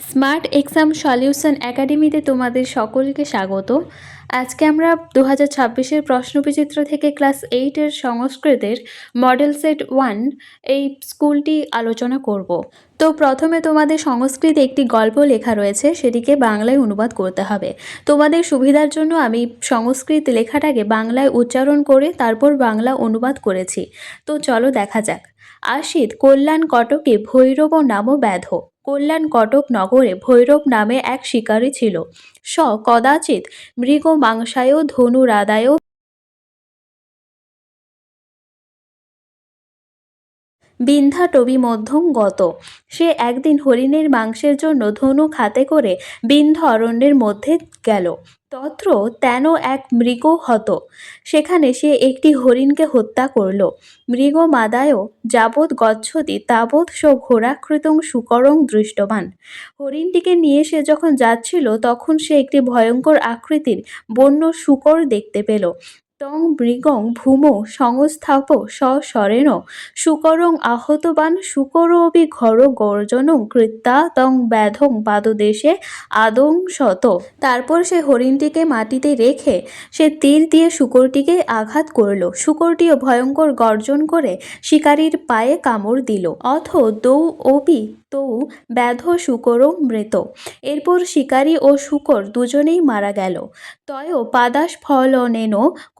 Smart exam solution একাডেমিতে তোমাদের সকলকে স্বাগত। আজকে আমরা দু হাজার ছাব্বিশের প্রশ্নবিচিত্র থেকে ক্লাস এইটের সংস্কৃতের মডেল সেট ওয়ান এই স্কুলটি আলোচনা করব। তো প্রথমে তোমাদের সংস্কৃতে একটি গল্প লেখা রয়েছে, সেটিকে বাংলায় অনুবাদ করতে হবে। তোমাদের সুবিধার জন্য আমি সংস্কৃত লেখাটাকে বাংলায় উচ্চারণ করে তারপর বাংলা অনুবাদ করেছি। তো চলো দেখা যাক। আশিত কল্যাণ কটকে ভৈরব নাম ব্যাধ। কল্যাণ কটক নগরে ভৈরব নামে এক শিকারী ছিল। স কদাচিৎ মৃগ মাংসায় ধনুরাদায় বিন্ধ্যাটবি মধ্যম গত। সে একদিন হরিণের মাংসের জন্য ধনু খাতে করে বিন্ধ অরণ্যের মধ্যে গেল। তত্র তেন এক মৃগ হত। সেখানে সে একটি হরিণকে হত্যা করল। মৃগ মাদায়ও যাবৎ গচ্ছতি, তাবৎ স ঘোরাকৃতং সুকরং দৃষ্টবান। হরিণটিকে নিয়ে সে যখন যাচ্ছিল, তখন সে একটি ভয়ঙ্কর আকৃতির বন্য শুকর দেখতে পেল। তং মৃগং ভূমো সংস্থাপ সস্বরেণ শুকরং আহতবান শুকরোপি ঘর গর্জনং কৃত্যা তং ব্যাধং পাদদেশে আদং শত। তারপর সে হরিণটিকে মাটিতে রেখে সে তীর দিয়ে শুকরটিকে আঘাত করল। শুকরটিও ভয়ঙ্কর গর্জন করে শিকারীর পায়ে কামড় দিল। অথ দৌ অপি তৌ ব্যাধ শুকর মৃত। এরপর শিকারী ও শুকর দুজনেই মারা গেল। তয় পাদাস ফলনেন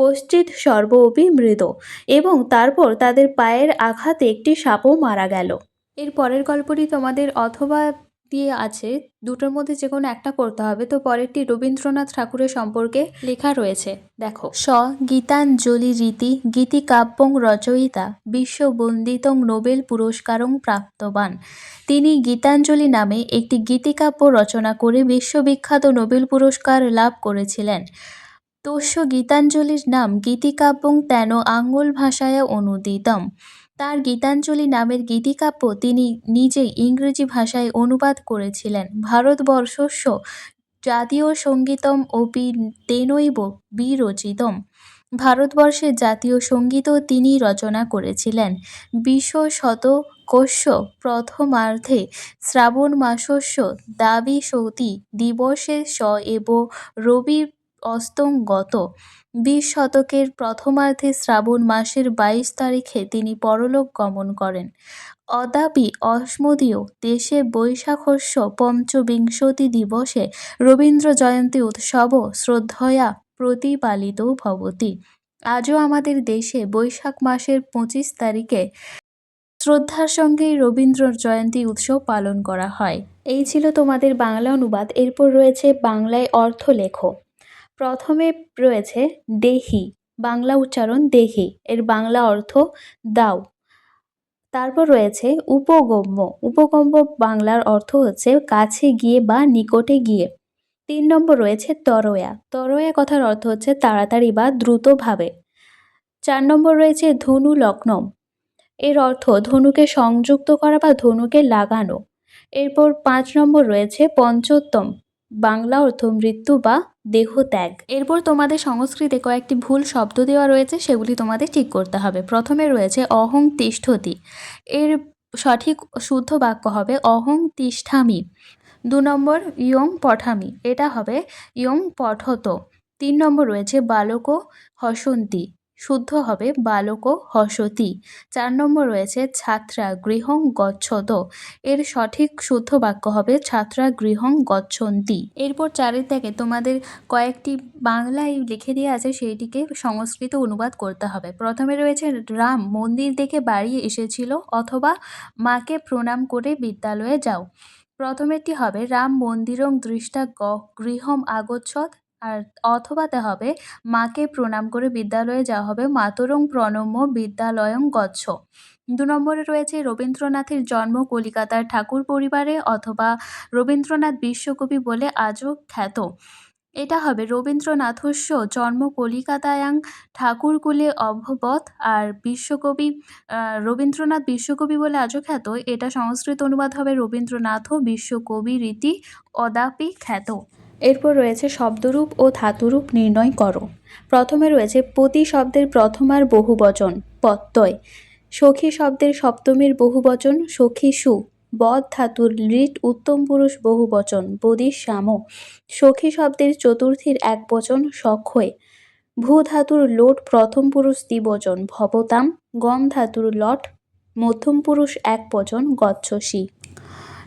কশ্চিৎ সর্ব মৃত এবং তারপর তাদের পায়ের আঘাতে একটি সাপও মারা গেল। এর পরের গল্পটি তোমাদের অথবা দিয়ে আছে, দুটোর মধ্যে যে কোনো একটা করতে হবে। তো পরেরটি রবীন্দ্রনাথ ঠাকুরের সম্পর্কে লেখা রয়েছে। দেখো। স, গীতাঞ্জলি রীতি গীতিকাব্যং রচয়িতা, বিশ্ববন্দিতং নোবেল পুরস্কারং প্রাপ্তবান। তিনি গীতাঞ্জলি নামে একটি গীতিকাব্য রচনা করে বিশ্ববিখ্যাত নোবেল পুরস্কার লাভ করেছিলেন। তস্য গীতাঞ্জলির নাম গীতিকাব্যং তেন আঙ্গুল ভাষায় অনুদিতম। তার গীতাঞ্জলি নামের গীতিকাব্য তিনি নিজেই ইংরেজি ভাষায় অনুবাদ করেছিলেন। ভারতবর্ষস্য জাতীয় সঙ্গীতম অপি তেনৈব বিরচিতম। ভারতবর্ষের জাতীয় সঙ্গীতও তিনি রচনা করেছিলেন। বিশ্বশতকস্য প্রথমার্ধে শ্রাবণ মাসস্য দাবি সৌতি দিবসে স এব রবি অস্তঙ্গত বিশ শতকের প্রথমার্ধে শ্রাবণ মাসের বাইশ তারিখে তিনি পরলোক গমন করেন। অদাপি অস্মদীয় দেশে বৈশাখস্য পঞ্চবিংশতি দিবসে রবীন্দ্র জয়ন্তী উৎসব শ্রদ্ধয়া প্রতিপালিত ভবতি। আজও আমাদের দেশে বৈশাখ মাসের পঁচিশ তারিখে শ্রদ্ধার সঙ্গেই রবীন্দ্র জয়ন্তী উৎসব পালন করা হয়। এই ছিল তোমাদের বাংলা অনুবাদ। এরপর রয়েছে বাংলায় অর্থ লেখো প্রথমে রয়েছে দেহি, বাংলা উচ্চারণ দেহি, এর বাংলা অর্থ দাও। তারপর রয়েছে উপগম্য উপগম্য বাংলার অর্থ হচ্ছে কাছে গিয়ে বা নিকটে গিয়ে। তিন নম্বর রয়েছে তরয়া তরয়া কথার অর্থ হচ্ছে তাড়াতাড়ি বা দ্রুতভাবে। চার নম্বর রয়েছে ধনু লগ্নম, এর অর্থ ধনুকে সংযুক্ত করা বা ধনুকে লাগানো। এরপর পাঁচ নম্বর রয়েছে পঞ্চোত্তম বাংলা অর্থ মৃত্যু বা দেহত্যাগ এরপর তোমাদের সংস্কৃতে কয়েকটি ভুল শব্দ দেওয়া রয়েছে, সেগুলি তোমাদের ঠিক করতে হবে। প্রথমে রয়েছে অহং তিষ্ঠতি। এর সঠিক শুদ্ধ বাক্য হবে অহং তিষ্ঠামি। দু নম্বর, ইয়ং পঠামি। এটা হবে ইয়ং পঠত। তিন নম্বর রয়েছে বালক হসন্তি। শুদ্ধ হবে বালক ও হসতি। চার নম্বর রয়েছে, ছাত্রা গৃহং গচ্ছত। এর সঠিক শুদ্ধ বাক্য হবে, ছাত্রা গৃহং গচ্ছন্তি। এরপর চারের থেকে তোমাদের কয়েকটি বাংলায় লিখে দেওয়া আছে, সেইটিকে সংস্কৃত অনুবাদ করতে হবে। প্রথমে রয়েছে, রাম মন্দির দেখে বাড়ি এসেছিল অথবা মাকে প্রণাম করে বিদ্যালয়ে যাও। প্রথমেরটি হবে, রাম মন্দিরং দৃষ্টা গ- গৃহম আগচ্ছত। আর অথবাতে হবে, মাকে প্রণাম করে বিদ্যালয়ে যাওয়া হবে। মাতরং প্রণম্য বিদ্যালয়ং গচ্ছ। দু নম্বরে রয়েছে রবীন্দ্রনাথের জন্ম কলিকাতার ঠাকুর পরিবারে অথবা রবীন্দ্রনাথ বিশ্বকবি বলে আজও খ্যাত। এটা হবে রবীন্দ্রনাথস্য জন্ম কলিকাতায়াং ঠাকুরকুলে অভবত আর বিশ্বকবি রবীন্দ্রনাথ বিশ্বকবি বলে আজও খ্যাত। এটা সংস্কৃত অনুবাদ হবে রবীন্দ্রনাথও বিশ্বকবি রীতি অদাপি খ্যাত। এরপর রয়েছে শব্দরূপ ও ধাতুরূপ নির্ণয় করো। প্রথমে রয়েছে প্রতি শব্দের প্রথমার বহুবচন প্রত্যয়। সখী শব্দের সপ্তমীর বহুবচন সখী সু। বদ ধাতুর লিট উত্তম পুরুষ বহুবচন বদির শ্যাম। সখী শব্দের চতুর্থীর এক বচন, সক্ষয়। ভূ ধাতুর লোট প্রথম পুরুষ দ্বিবচন ভবতাম। গম ধাতুর লট মধ্যম পুরুষ এক বচন, গচ্ছসি।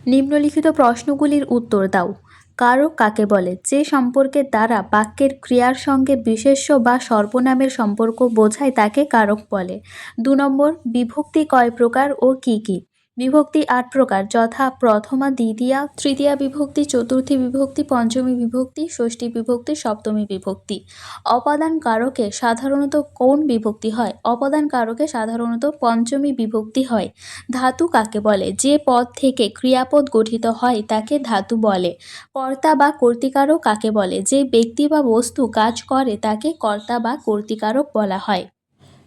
নিম্নলিখিত প্রশ্নগুলির উত্তর দাও। কারক কাকে বলে? যে সম্পর্কের দ্বারা বাক্যের ক্রিয়ার সঙ্গে বিশেষ্য বা সর্বনামের সম্পর্ক বোঝায় তাকে কারক বলে। দু নম্বর, বিভক্তি কয় প্রকার ও কি কি? বিভক্তি আট প্রকার, যথা প্রথমা, দ্বিতীয়া, তৃতীয়া বিভক্তি, চতুর্থী বিভক্তি, পঞ্চমী বিভক্তি, ষষ্ঠী বিভক্তি, সপ্তমী বিভক্তি। অপাদান কারকে সাধারণত কোন বিভক্তি হয়? অপাদান কারকে সাধারণত পঞ্চমী বিভক্তি হয়। ধাতু কাকে বলে? যে পদ থেকে ক্রিয়াপদ গঠিত হয় তাকে ধাতু বলে। কর্তা বা কর্তিকারক কাকে বলে? যে ব্যক্তি বা বস্তু কাজ করে তাকে কর্তা বা কর্তিকারক বলা হয়।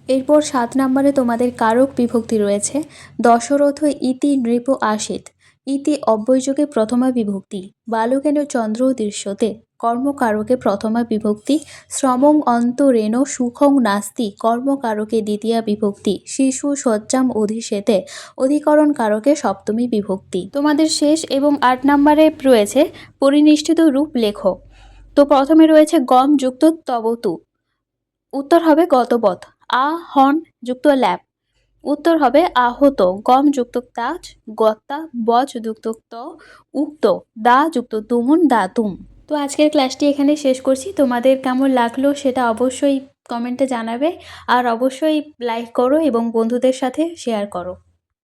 এরপর সাত নম্বরে তোমাদের কারক বিভক্তি রয়েছে। দশরথ ইতি নৃপ আসিত। ইতি অব্যয়যোগে প্রথমা বিভক্তি। বালকেন চন্দ্র দৃশ্যতে কর্মকারকে প্রথমা বিভক্তি। শ্রমং অন্তরেণ সুখং নাস্তি কর্মকারকে দ্বিতীয়া বিভক্তি। শিশু সজ্জাম অধিশেতে অধিকরণ কারকে সপ্তমী বিভক্তি। তোমাদের শেষ এবং আট নম্বরে রয়েছে পরিনিষ্ঠিত রূপ লেখো তো প্রথমে রয়েছে গম যুক্ত তবতু। উত্তর হবে গতবৎ। আ হন যুক্ত ল্যাপ উত্তর হবে আহত, গম যুক্ত তাজ, গত্তা, বজ যুক্ত ত, উক্ত, দা যুক্ত তুমুন দাতুম তো আজকের ক্লাসটি এখানে শেষ করছি। তোমাদের কেমন লাগল সেটা অবশ্যই কমেন্টে জানাবে। আর অবশ্যই লাইক করো এবং বন্ধুদের সাথে শেয়ার করো।